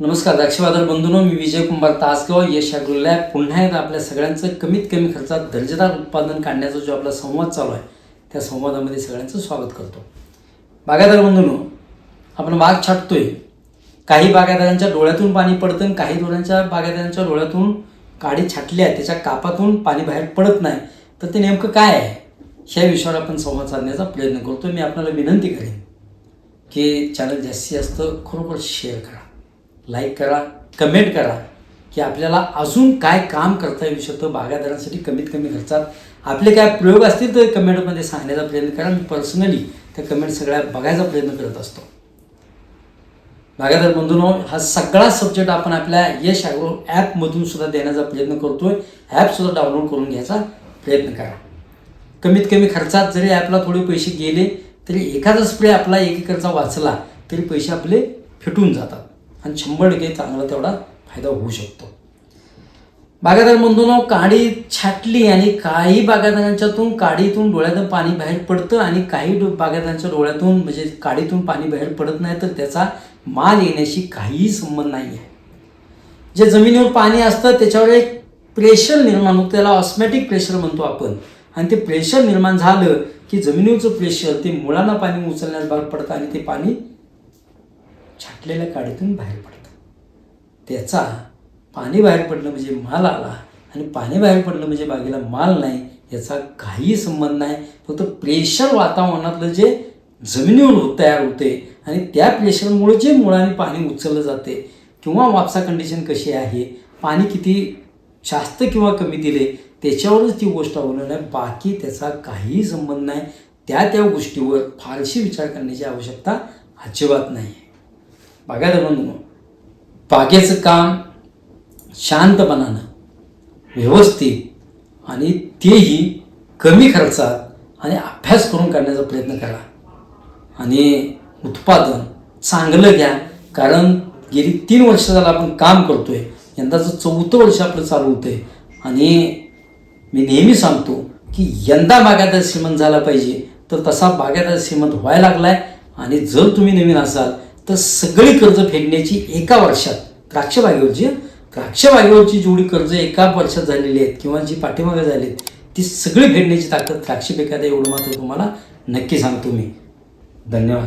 नमस्कार द्राक्षबाजार बंधूनो मी विजय कुंभार. तासगाव यश ॲग्रोलॅब पुन्हा एकदा आपल्या सगळ्यांचं कमीत कमी खर्चात दर्जेदार उत्पादन काढण्याचा जो आपला संवाद चालू आहे त्या संवादामध्ये सगळ्यांचं स्वागत करतो. बागायदार बंधूनो आपण बाग छाटतोय. काही बागायदारांच्या डोळ्यातून पाणी पडतं आणि काही डोळ्यांच्या बागायदारांच्या डोळ्यातून काडी छाटली आहे. त्याच्या कापातून पाणी बाहेर पडत नाही. तर ते नेमकं काय आहे? ह्या विषयावर आपण संवाद साधण्याचा प्रयत्न करतो मी आपल्याला विनंती करेन की चॅनल जास्तीत जास्त खरोखर शेअर करा. लाईक करा कमेंट करा की आपल्याला अजून काय काम करता येऊ शकतं? बागायतदारांसाठी कमीत कमी खर्चात आपले काय प्रयोग असतील तर कमेंटमध्ये सांगण्याचा प्रयत्न करा. मी पर्सनली त्या कमेंट सगळ्या बघायचा प्रयत्न करत असतो. बागायतदार बंधूनो हा सगळा सब्जेक्ट आपण आपल्या यश ॲग्रो ॲपमधून सुद्धा देण्याचा प्रयत्न करतोय. ॲपसुद्धा डाउनलोड करून घ्यायचा प्रयत्न करा. कमीत कमी खर्चात जरी ॲपला थोडे पैसे गेले तरी एखादा स्प्रे आपला एक एकरचा वाचला तरी पैसे आपले फिटून जातात. आणि शंभर टक्के चांगला तेवढा फायदा होऊ शकतो. बागायतदार बंधूंनो काडी छाटली आणि काही बागायतदारांच्यातून काडीतून डोळ्यातून पाणी बाहेर पडतं आणि काही डो- बागायतदारांच्या डोळ्यातून म्हणजे काडीतून पाणी बाहेर पडत नाही तर त्याचा माल येण्याशी काहीही संबंध नाही आहे. जे जमिनीवर पाणी असतं त्याच्यावर एक प्रेशर निर्माण होतं त्याला ऑस्मॅटिक प्रेशर म्हणतो आपण. आणि ते प्रेशर निर्माण झालं की जमिनीवरचं प्रेशर ते मुळांना पाणी उचलण्यास भाग पडतं आणि ते पाणी छाटलेल्या काडीतून बाहेर पडतं. त्याचा पाणी बाहेर पडलं म्हणजे माल आला आणि पाणी बाहेर पडलं म्हणजे बागेला माल नाही याचा काही संबंध नाही. फक्त प्रेशर वातावरणातलं जे जमिनीवर तयार होते आणि त्या प्रेशरमुळे जे मुळाने पाणी उचललं जाते किंवा वापसा कंडिशन कशी आहे पाणी किती जास्त किंवा कमी दिले त्याच्यावरच ती गोष्ट अवलंबून आहे. बाकी त्याचा काहीही संबंध नाही. त्या त्या गोष्टीवर फारशी विचार करण्याची आवश्यकता अजिबात नाही आहे बघायला बागेचं काम शांतपणानं व्यवस्थित आणि तेही कमी खर्चात आणि अभ्यास करून करण्याचा प्रयत्न करा. आणि उत्पादन चांगलं घ्या कारण गेली तीन वर्ष झालं आपण काम करतो आहे यंदाचं चौथं वर्ष आपलं चालू होतं आहे आणि मी नेहमी सांगतो की यंदा बागायतदार श्रीमंत झाला पाहिजे तर तसा बागायतदार श्रीमंत व्हायला लागला आहे आणि जर तुम्ही नवीन असाल तर सगळी कर्ज फेडण्याची एका वर्षात द्राक्ष द्राक्षबागेवरची द्राक्ष जेवढी कर्ज एका वर्षात झालेली आहेत किंवा जी पाठीमागे झाली आहेत ती सगळी फेडण्याची ताकद द्राक्ष पिकात एवढं मात्र तुम्हाला नक्की सांगतो मी. धन्यवाद.